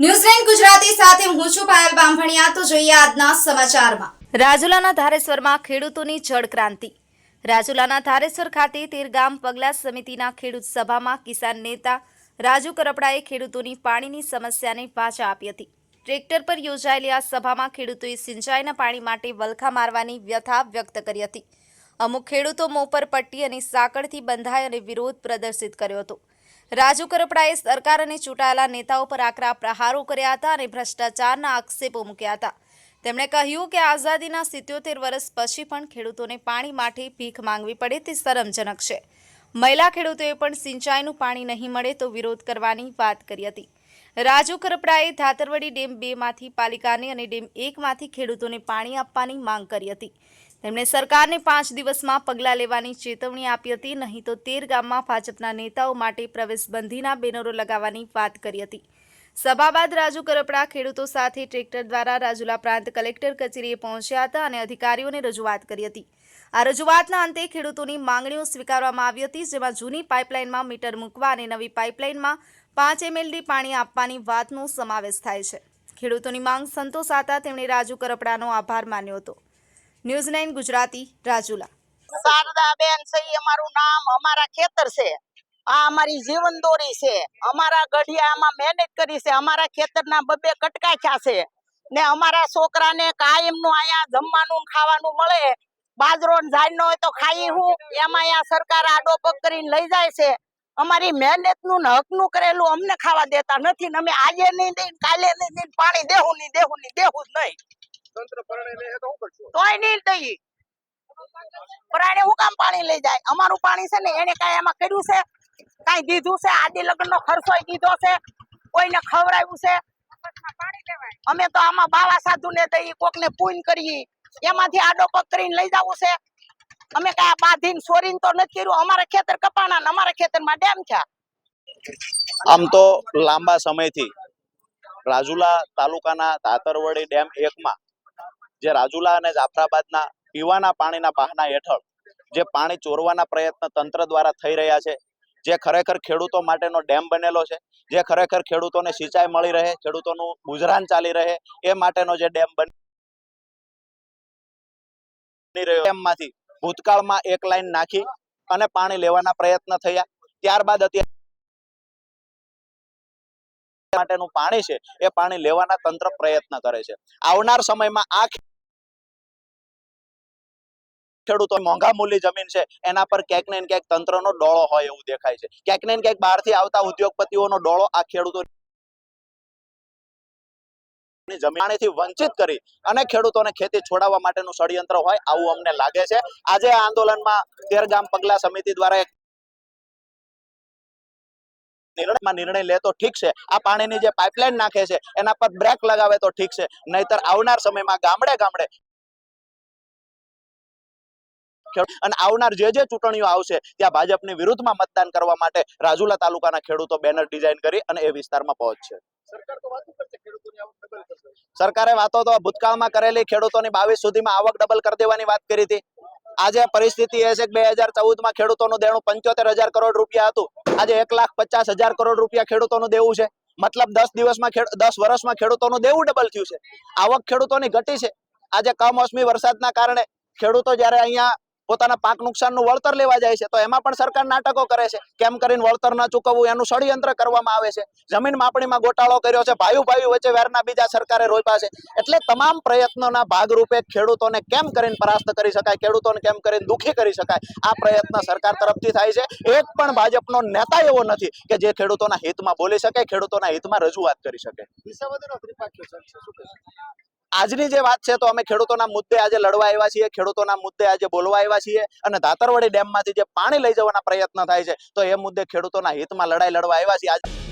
New Zealand Gujarati સાથે હું છું પાયલ બામભણિયા તો જોઈએ આજના સમાચારમાં. રાજુલાના ધારેશ્વરમાં ખેડૂતોની જળ રાજુલાના ધારેશ્વર ખાતે તેર પગલા સમિતિના ખેડૂત સભામાં કિસાન નેતા રાજુ કરપડાએ ખેડૂતોની પાણીની સમસ્યાને પાછા આપી હતી. ટ્રેક્ટર પર યોજાયેલી આ સભામાં ખેડૂતોએ સિંચાઈના પાણી માટે વલખા મારવાની વ્યથા વ્યક્ત કરી હતી. અમુક ખેડૂતો મોં પર પટ્ટી અને સાંકળથી બંધાય અને વિરોધ પ્રદર્શિત કર્યો હતો. રાજુ કરપડાએ સરકાર અને ચૂંટાયેલા નેતાઓ પર આકરા પ્રહારો કર્યા હતા અને ભ્રષ્ટાચારના આક્ષેપો મૂક્યા હતા. તેમણે કહ્યું કે આઝાદીના સિત્યોતેર વર્ષ પછી પણ ખેડૂતોને પાણી માટે ભીખ માંગવી પડે તે શરમજનક છે. મહિલા ખેડૂતોએ પણ સિંચાઈનું પાણી નહીં મળે તો વિરોધ કરવાની વાત કરી હતી. રાજુ કરપડાએ ધાતરવડી ડેમ બેમાંથી પાલિકાને અને ડેમ એકમાંથી ખેડૂતોને પાણી આપવાની માંગ કરી હતી. તેમણે સરકારને પાંચ દિવસમાં પગલાં લેવાની ચેતવણી આપી હતી, નહીં તો તેર ગામમાં ભાજપના નેતાઓ માટે પ્રવેશબંધીના બેનરો લગાવવાની વાત કરી હતી. સભા બાદ રાજુ કરપડા ખેડૂતો સાથે ટ્રેક્ટર દ્વારા રાજુલા પ્રાંત કલેક્ટર કચેરીએ પહોંચ્યા હતા અને અધિકારીઓને રજૂઆત કરી હતી. આ રજૂઆતના અંતે ખેડૂતોની માંગણીઓ સ્વીકારવામાં આવી હતી, જેમાં જૂની પાઇપલાઇનમાં મીટર મૂકવા અને નવી પાઇપલાઇનમાં પાંચ એમએલડી પાણી આપવાની વાતનો સમાવેશ થાય છે. ખેડૂતોની માંગ સંતોષાતા તેમણે રાજુ કરપડાનો આભાર માન્યો હતો. News nine Gujarati, Rajula. Shardaben છે અમારું નામ અમારા ખેતર છે. આ અમારી જીવન દોરી છે. અમારા ગઢિયામાં મહેનત કરી છે. અમારા ખેતરના બબે કટકાખ્યા છે. ને અમારા છોકરાને કાયમનું અહીંયા જમવાનું ખાવાનું મળે. બાજરો ઝાડ હોય તો ખાઈ હું. એમાં અહીંયા સરકાર આડો પગ કરીને લઈ જાય છે. અમારી મહેનતનું ને હકનું કરેલું અમને ખાવા દેતા નથી અમે આજે નહીં દઈ કાલે નહીં દઈ પાણી દેવું નહીં દેવું નહીં દેવું જ નહીં. તંત્ર પરણે લે તો શું કરશો તોય નહીં દઈ પરાણે હું કામ પાણી લઈ જાય? અમારું પાણી છે ને એને કાંઈ એમાં કર્યું છે? કાંઈ દીધું છે? આદિ લગ્ન નો ખર્ચો દીધો છે? કોઈને ખવડાવ્યું છે? અમે તો આમાં બાવા સાધુ ને દઈ કોક ને પૂન કરી એમાંથી આડો પગ કરીને લઈ જવું છે? અમે કાંઈ બાંધીને સોરીને તો નથી કર્યું? અમારા ખેતર કપાણા ને અમારા ખેતરમાં ડેમ છે. આમ તો લાંબા સમયથી રાજુલા તાલુકાના તાતરવડી ડેમ એકમાં જે રાજુલા અને જાફરાબાદના પીવાના પાણીના બહાના હેઠળ જે પાણી ચોરવાના પ્રયત્ન તંત્ર દ્વારા થઈ રહ્યા છે, જે ખરેખર ખેડૂતો માટેનો ડેમ બનેલો છે, જે ખરેખર ખેડૂતોને સિંચાઈ મળી રહે, ખેડૂતોનું ગુજરાન ચાલી રહે, એ માટેનો જે ડેમ બની રહ્યો ડેમમાંથી ભૂતકાળમાં એક લાઈન નાખી અને પાણી લેવાના પ્રયત્ન થયા. ત્યારબાદ અત્યારે માટેનું પાણી છે, એ પાણી લેવાના તંત્ર પ્રયત્ન કરે છે. આવનાર સમયમાં આ ખેડૂતો મોંઘા મૂલ્ય જમીન છે, એના પર ક્યાંક ને ક્યાંક તંત્રનો ડોળો હોય એવું દેખાય છે. ક્યાંક ને ક્યાંક બહારથી આવતા ઉદ્યોગપતિઓનો ડોળો આ ખેડૂતો આજે આ આંદોલનમાં તેર પગલા સમિતિ દ્વારા નિર્ણયમાં નિર્ણય લે તો ઠીક છે. આ પાણીની જે પાઇપલાઇન નાખે છે, એના પર બ્રેક લગાવે તો ઠીક છે. નહીતર આવનાર સમયમાં ગામડે ગામડે ખેડૂ- અને આવનાર જે જે ચૂંટણીઓ આવશે ત્યાં ભાજપની વિરુદ્ધમાં મતદાન કરવા માટે રાજુલા તાલુકાના ખેડૂતો બેનર ડિઝાઇન કરી અને એ વિસ્તારમાં પહોંચશે. સરકાર વાતો તો ભૂતકાળમાં કરેલી ખેડૂતોની બાવીસ સુધીમાં આવક ડબલ કરી દેવાની વાત કરી હતી. આજે પરિસ્થિતિ એ છે કે બે હજાર ચૌદમાં ખેડૂતોનું દેણું પંચોતેર હજાર કરોડ રૂપિયા હતું. આજે એક લાખ પચાસ હજાર કરોડ રૂપિયા ખેડૂતોનું દેવું છે. મતલબ દસ દિવસમાં દસ વર્ષમાં ખેડૂતોનું દેવું ડબલ થયું છે. આવક ખેડૂતોની ઘટી છે. આજે કમોસમી વરસાદના કારણે ખેડૂતો જ્યારે અહીંયા પોતાના પાક નુકસાનનું વળતર લેવા જાય છે, તો એમાં પણ સરકાર નાટકો કરે છે. કેમ કરીને વળતર ન ચૂકવવું એનું ષડયંત્ર કરવામાં આવે છે. જમીન માપણીમાં ગોટાળો કર્યો છે, ભાઈઓ ભાઈઓ વચ્ચે વેરના બીજા સરકારે રોપ્યા છે. એટલે તમામ પ્રયત્નોના ભાગરૂપે ખેડૂતોને કેમ કરીને પરાસ્ત કરી શકાય, ખેડૂતોને કેમ કરીને દુઃખી કરી શકાય, આ પ્રયત્ન સરકાર તરફથી થાય છે. એક પણ ભાજપનો નેતા એવો નથી કે જે ખેડૂતોના હિતમાં બોલી શકે, ખેડૂતોના હિતમાં રજૂઆત કરી શકે. આજની જે વાત છે, તો અમે ખેડૂતોના મુદ્દે આજે લડવા આવ્યા છીએ, ખેડૂતોના મુદ્દે આજે બોલવા આવ્યા છીએ અને ધાતરવાડી ડેમમાંથી જે પાણી લઈ જવાના પ્રયત્ન થાય છે, તો એ મુદ્દે ખેડૂતોના હિતમાં લડાઈ લડવા આવ્યા છીએ. આજે